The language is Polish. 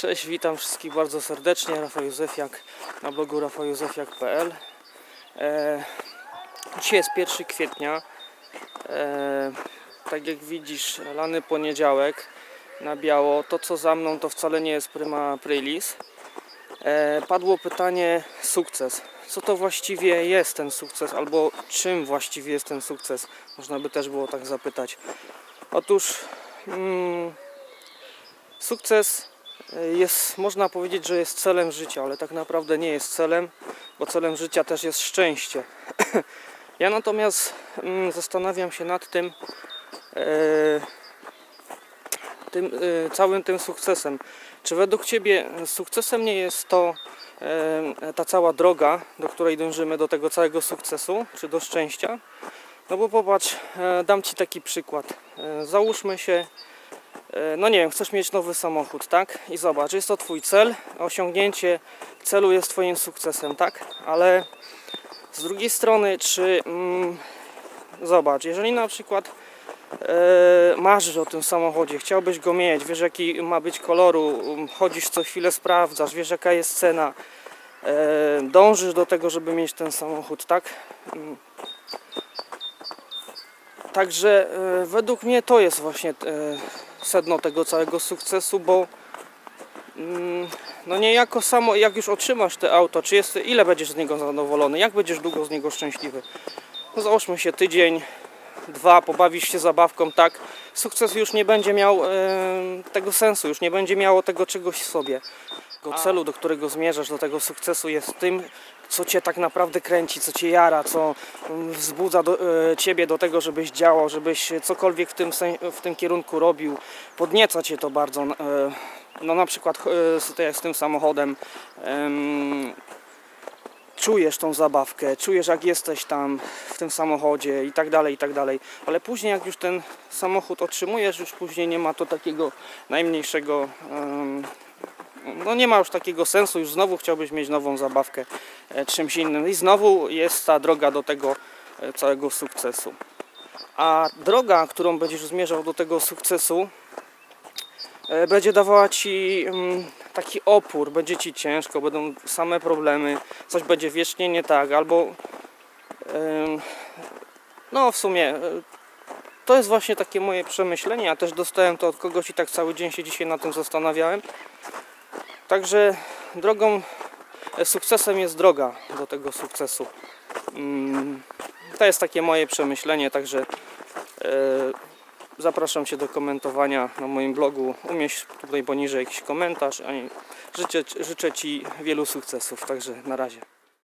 Cześć, witam wszystkich bardzo serdecznie. Rafał Józefiak na blogu rafałjózefiak.pl e, Dzisiaj jest 1 kwietnia. E, tak jak widzisz, lany poniedziałek na biało. To co za mną to wcale nie jest prima aprilis. E, padło pytanie sukces. Co to właściwie jest ten sukces, albo czym właściwie jest ten sukces? Można by też było tak zapytać. Otóż mm, sukces jest, można powiedzieć, że jest celem życia, ale tak naprawdę nie jest celem, bo celem życia też jest szczęście. ja natomiast mm, zastanawiam się nad tym, e, tym e, całym tym sukcesem. Czy według Ciebie sukcesem nie jest to e, ta cała droga, do której dążymy, do tego całego sukcesu, czy do szczęścia? No bo popatrz, dam Ci taki przykład. Załóżmy się, no nie wiem, chcesz mieć nowy samochód, tak? I zobacz, jest to Twój cel, osiągnięcie celu jest Twoim sukcesem, tak? Ale z drugiej strony, czy mm, zobacz, jeżeli na przykład e, marzysz o tym samochodzie, chciałbyś go mieć, wiesz jaki ma być koloru, um, chodzisz co chwilę, sprawdzasz, wiesz jaka jest cena, e, dążysz do tego, żeby mieć ten samochód, tak? Mm. Także e, według mnie to jest właśnie e, sedno tego całego sukcesu, bo mm, no niejako samo jak już otrzymasz te auto, czy jest, ile będziesz z niego zadowolony, jak będziesz długo z niego szczęśliwy. No załóżmy się tydzień, dwa, pobawisz się zabawką, tak, sukces już nie będzie miał e, tego sensu, już nie będzie miało tego czegoś w sobie. Tego celu, do którego zmierzasz, do tego sukcesu jest tym, co cię tak naprawdę kręci, co cię jara, co mm, wzbudza do, e, ciebie do tego, żebyś działał, żebyś cokolwiek w tym, w tym kierunku robił. Podnieca cię to bardzo. e, No na przykład e, z- z tym samochodem. em, czujesz tą zabawkę, czujesz jak jesteś tam w tym samochodzie i tak dalej, i tak dalej. Ale później jak już ten samochód otrzymujesz, już później nie ma to takiego najmniejszego no nie ma już takiego sensu, już znowu chciałbyś mieć nową zabawkę e, czymś innym i znowu jest ta droga do tego e, całego sukcesu. A droga, którą będziesz zmierzał do tego sukcesu, będzie dawała ci mm, taki opór, będzie ci ciężko, będą same problemy, coś będzie wiecznie nie tak, albo no w sumie e, to jest właśnie takie moje przemyślenie. Ja też dostałem to od kogoś i tak cały dzień się dzisiaj na tym zastanawiałem. Także drogą, e, sukcesem jest droga do tego sukcesu. Mm, To jest takie moje przemyślenie, także e, zapraszam Cię do komentowania na moim blogu. Umieść tutaj poniżej jakiś komentarz. Życzę, życzę Ci wielu sukcesów, także na razie.